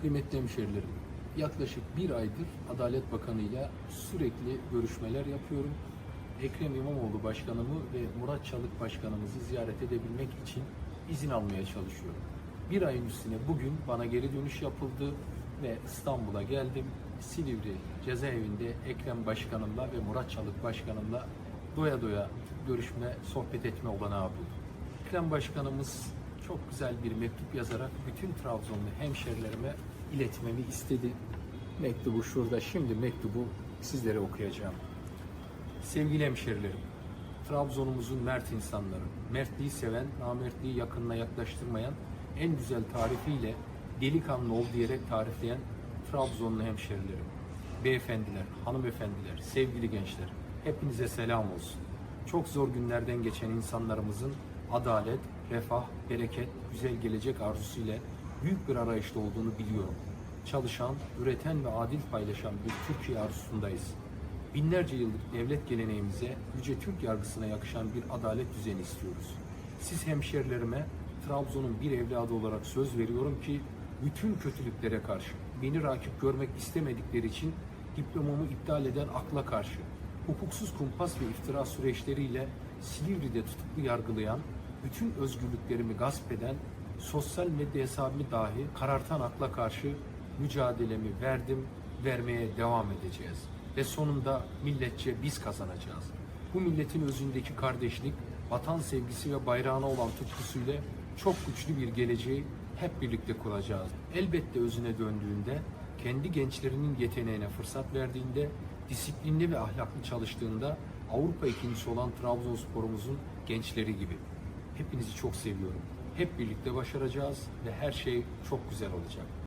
Kıymetli hemşerilerim, yaklaşık bir aydır Adalet Bakanı ile sürekli görüşmeler yapıyorum. Ekrem İmamoğlu Başkanımı ve Murat Çalık Başkanımızı ziyaret edebilmek için izin almaya çalışıyorum. Bir ayın üstüne bugün bana geri dönüş yapıldı ve İstanbul'a geldim. Silivri cezaevinde Ekrem Başkanımla ve Murat Çalık Başkanımla doya doya görüşme, sohbet etme olanağı buldum. Ekrem Başkanımız çok güzel bir mektup yazarak bütün Trabzonlu hemşerilerime iletmemi istedi. Mektubu şurada. Şimdi mektubu sizlere okuyacağım. Sevgili hemşerilerim, Trabzonumuzun mert insanları, mertliği seven, namertliği yakınına yaklaştırmayan, en güzel tarifiyle delikanlı ol diyerek tarifleyen Trabzonlu hemşerilerim, beyefendiler, hanımefendiler, sevgili gençler, hepinize selam olsun. Çok zor günlerden geçen insanlarımızın adalet, refah, bereket, güzel gelecek arzusuyla büyük bir arayışta olduğunu biliyorum. Çalışan, üreten ve adil paylaşan bir Türkiye arzusundayız. Binlerce yıllık devlet geleneğimize, yüce Türk yargısına yakışan bir adalet düzeni istiyoruz. Siz hemşerilerime Trabzon'un bir evladı olarak söz veriyorum ki bütün kötülüklere karşı, beni rakip görmek istemedikleri için diplomamı iptal eden akla karşı, hukuksuz kumpas ve iftira süreçleriyle Silivri'de tutuklu yargılayan, bütün özgürlüklerimi gasp eden, sosyal medya hesabımı dahi karartan akla karşı mücadelemi verdim, vermeye devam edeceğiz. Ve sonunda milletçe biz kazanacağız. Bu milletin özündeki kardeşlik, vatan sevgisi ve bayrağına olan tutkusuyla çok güçlü bir geleceği hep birlikte kuracağız. Elbette özüne döndüğünde, kendi gençlerinin yeteneğine fırsat verdiğinde, disiplinli ve ahlaklı çalıştığında Avrupa ikincisi olan Trabzonspor'umuzun gençleri gibi. Hepinizi çok seviyorum. Hep birlikte başaracağız ve her şey çok güzel olacak.